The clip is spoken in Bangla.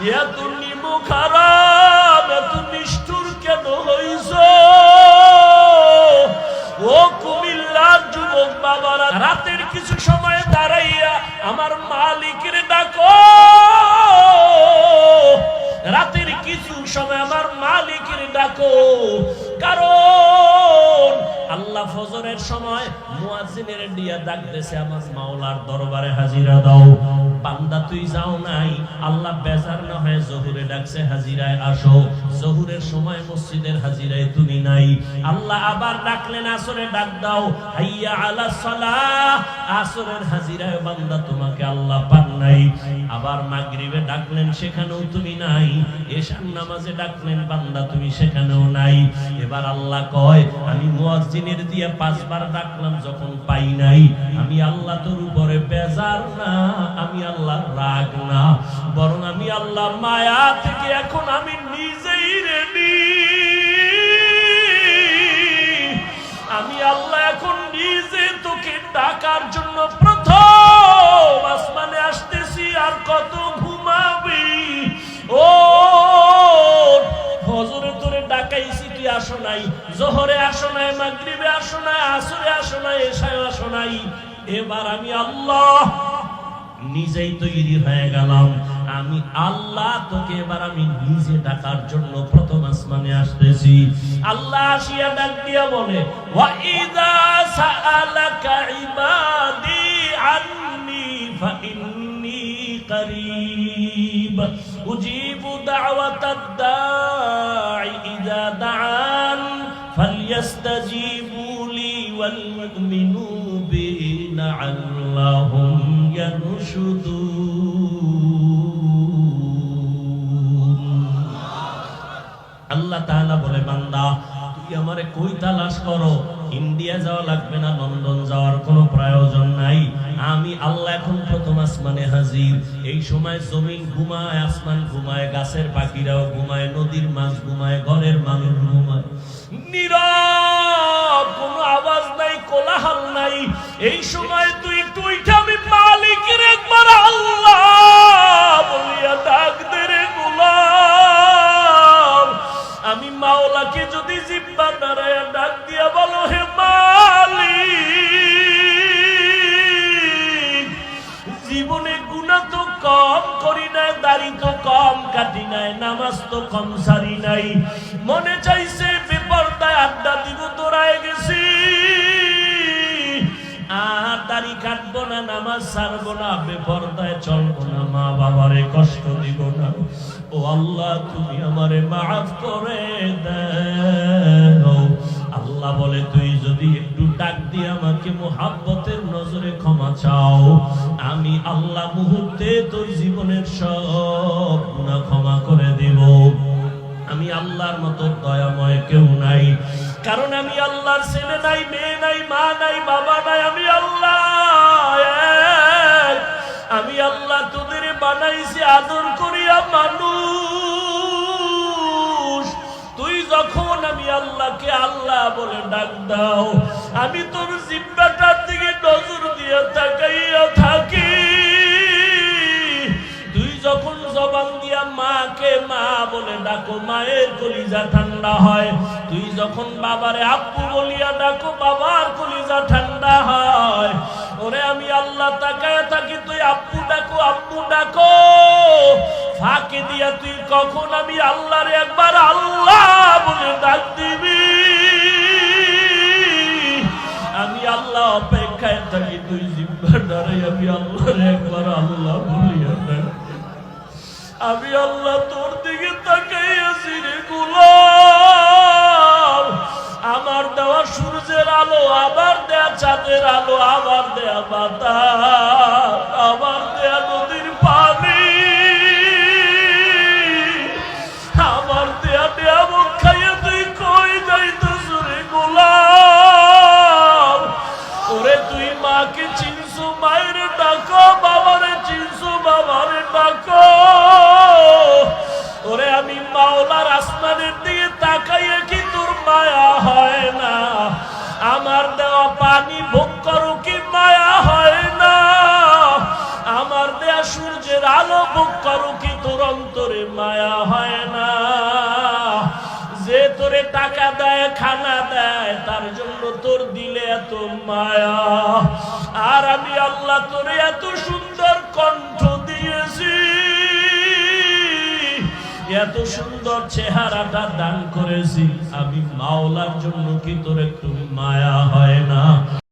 এত নিমু খারাপ, এত নিষ্ঠুর কেন হইছ? ও কুমিল্লার যুবক রাতের কিছু সময় দাঁড়াইয়া আমার মালিকের ডাকো। রাতের কিছু সময় আমার মালিকের ডাকো। কারণ আল্লাহ ফজরের সময় মুয়াজিনের দিয়া ডাক দেশে আমার মাওলার দরবারে হাজিরা দাও। বান্দা তুই যাও নাই। আল্লাহ বেজার না হয় জহুরে ডাকছে, হাজিরায় আসো। জহুরের সময় মসজিদের হাজিরায় তুমি নাই। আল্লাহ আবার ডাকলেন, আসরে ডাক দাও। হাইয়া আলা সালাহ। আসরের হাজিরায় বান্দা তোমাকে আল্লাহ পান নাই। আবার মাগরিবে ডাকলেন, সেখানেও তুমি নাই। এশার নামাজে ডাকলেন, বান্দা তুমি সেখানেও নাই। এবার আল্লাহ কয়, আমি মুয়াজ্জিনের দিয়ে পাঁচবার ডাকলাম, যখন পাই নাই। আমি আল্লাহ তোর উপরে বেজার না, আমি আল্লাহ রাগ না, বরং আমি আল্লাহ মায়া থেকে এখন আমি নিজেই রেডি আমি আল্লাহ এখন নিজে তোকে ডাকার জন্য প্রথম আসমানে আসতেছি, আর কত ঘুমাবি। ও হজরে তোরে ডাকাইছি তুই আসো নাই, জোহরে আসো নাই, মাগরিবে আসো নাই, আসরে আসো নাই এসায় আসো নাই। এবার আমি আল্লাহ নিজেই তৈরি হয়ে গেলাম। আমি আল্লাহ তোকে এবার আমি নিজে ডাকার জন্য প্রথম আসমানে আসতেছি। আল্লাহ আসিয়া ডাক দিয়া বলে, ওয়া ইযা সাআলাকা ইবাদি করিব। উজিবু দাওয়াতাদ দাঈ ইয়ারশুদুন আল্লাহ তাআলা বলে, বান্দা তুই আমারে কই তালাশ করো? ইন্ডিয়া যাওয়া লাগবে না, লন্ডন যাওয়ার কোনো প্রয়োজন নাই। আমি আল্লাহ এখন প্রথম আসমানে হাজির। এই সময় জমিন ঘুমায়, আসমান ঘুমায়, গাছের পাখিরাও ঘুমায়, নদীর মাছ ঘুমায়, ঘরের মানুষ ঘুমায়। নীরব, কোনো আওয়াজ নাই, কোলাহল নাই। এই সময় আমি মাওলাকে যদি জিব্বা দাঁড়ায় ডাক দিয়া বলো, হে মালি জীবনে গুণা তো কম করি নাই, দাড়ি তো কম কাটি নাই, নামাজ তো কম সারি নাই। মনে চাইছে বেপরদায় আড্ডা দিব নামাজ ছাড়বো না, বেপরদায় চলবো না, মা বাবারে কষ্ট দিব না। ও আল্লাহ, তুমি আমারে মাফ করে দাও। আল্লাহ বলে, তুই যদি একটু ডাক দিয়ে আমাকে মোহাব্বতের নজরে ক্ষমা চাও, আমি আল্লাহ মুহূর্তে তোর জীবনের সব গুনাহ ক্ষমা করে দেব। আমি আল্লাহর মতো দয়াময় কেউ নাই। কারণ আমি আল্লাহর ছেলে নাই, মেয়ে নাই, মা নাই, বাবা নাই, আমি আল্লাহ। আমি আল্লাহ তোদের বানাইছি আদর করিয়া মানুষ। তুই যখন আমি আল্লাহকে আল্লাহ বলে ডাক দাও, আমি তোর জিব্বাটার দিকে নজর দিয়ে তাকাইয়া থাকি। তুই যখন জবান দিয়া মাকে মা বলে ডাকো, মায়ের কলিজা ঠান্ডা হয়। তুই যখন বাবারে আব্বু বলিয়া ডাকো, বাবার কলিজা দিয়া তুই কখন আমি আল্লাহরে একবার আল্লাহ বলে ডাক দিবি? আমি আল্লাহ অপেক্ষায় থাকি, তুই জিব্বার দ্বারাই আমি আল্লাহরে একবার আল্লাহ বলিয়া আমি আল্লাহ তোর দিকে তাকাইয়াছি রে গোলাম। আমার দেওয়া সূর্যের আলো, আবার দেয়া চাঁদের আলো, আবার দেয়া বাতাস, আবার মাকে চিনছু, মায়ের ডাকো, বাবারে চিনছু, বাবারে ডাকো। ওরে আমি মাওলার আসমানের দিকে তাকাইয়ে কি তোর মায়া হয় না? আমার দেওয়া পানি ভোগ করো কি মায়া হয় না? আমার দেয়া সূর্যের আলো ভোগ করো কি তোর অন্তরে মায়া হয় না? যে তোরে টাকা দেয়, খানা দেয়, তার জন্য তোর দিলে এত মায়া। আর আমি আল্লাহ তোরে এত সুন্দর কণ্ঠ দিয়েছি। এত সুন্দর চেহারাটা দান করেছি। আমি মাওলার জন্য কি তোর একটু মায়া হয়